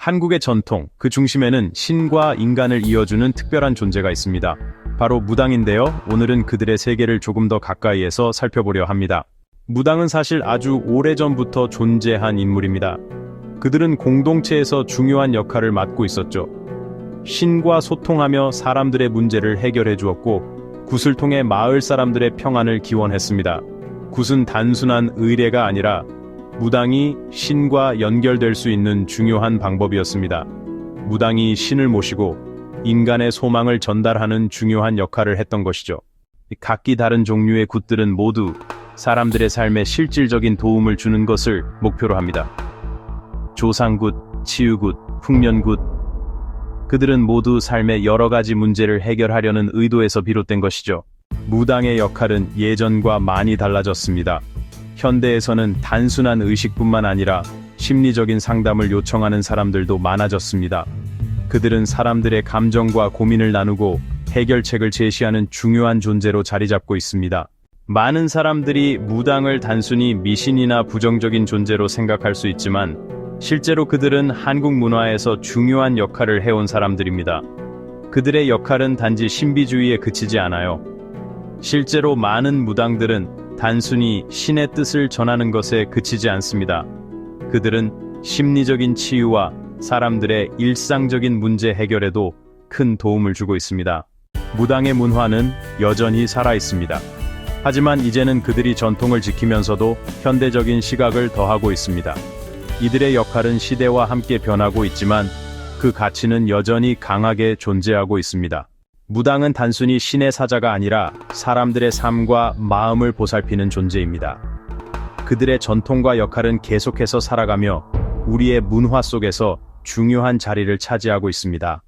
한국의 전통, 그 중심에는 신과 인간을 이어주는 특별한 존재가 있습니다. 바로 무당인데요. 오늘은 그들의 세계를 조금 더 가까이에서 살펴보려 합니다. 무당은 사실 아주 오래전부터 존재한 인물입니다. 그들은 공동체에서 중요한 역할을 맡고 있었죠. 신과 소통하며 사람들의 문제를 해결해 주었고, 굿을 통해 마을 사람들의 평안을 기원했습니다. 굿은 단순한 의례가 아니라 무당이 신과 연결될 수 있는 중요한 방법이었습니다. 무당이 신을 모시고 인간의 소망을 전달하는 중요한 역할을 했던 것이죠. 각기 다른 종류의 굿들은 모두 사람들의 삶에 실질적인 도움을 주는 것을 목표로 합니다. 조상굿, 치유굿, 풍년굿, 그들은 모두 삶의 여러 가지 문제를 해결하려는 의도에서 비롯된 것이죠. 무당의 역할은 예전과 많이 달라졌습니다. 현대에서는 단순한 의식뿐만 아니라 심리적인 상담을 요청하는 사람들도 많아졌습니다. 그들은 사람들의 감정과 고민을 나누고 해결책을 제시하는 중요한 존재로 자리 잡고 있습니다. 많은 사람들이 무당을 단순히 미신이나 부정적인 존재로 생각할 수 있지만 실제로 그들은 한국 문화에서 중요한 역할을 해온 사람들입니다. 그들의 역할은 단지 신비주의에 그치지 않아요. 실제로 많은 무당들은 단순히 신의 뜻을 전하는 것에 그치지 않습니다. 그들은 심리적인 치유와 사람들의 일상적인 문제 해결에도 큰 도움을 주고 있습니다. 무당의 문화는 여전히 살아 있습니다. 하지만 이제는 그들이 전통을 지키면서도 현대적인 시각을 더하고 있습니다. 이들의 역할은 시대와 함께 변하고 있지만 그 가치는 여전히 강하게 존재하고 있습니다. 무당은 단순히 신의 사자가 아니라 사람들의 삶과 마음을 보살피는 존재입니다. 그들의 전통과 역할은 계속해서 살아가며 우리의 문화 속에서 중요한 자리를 차지하고 있습니다.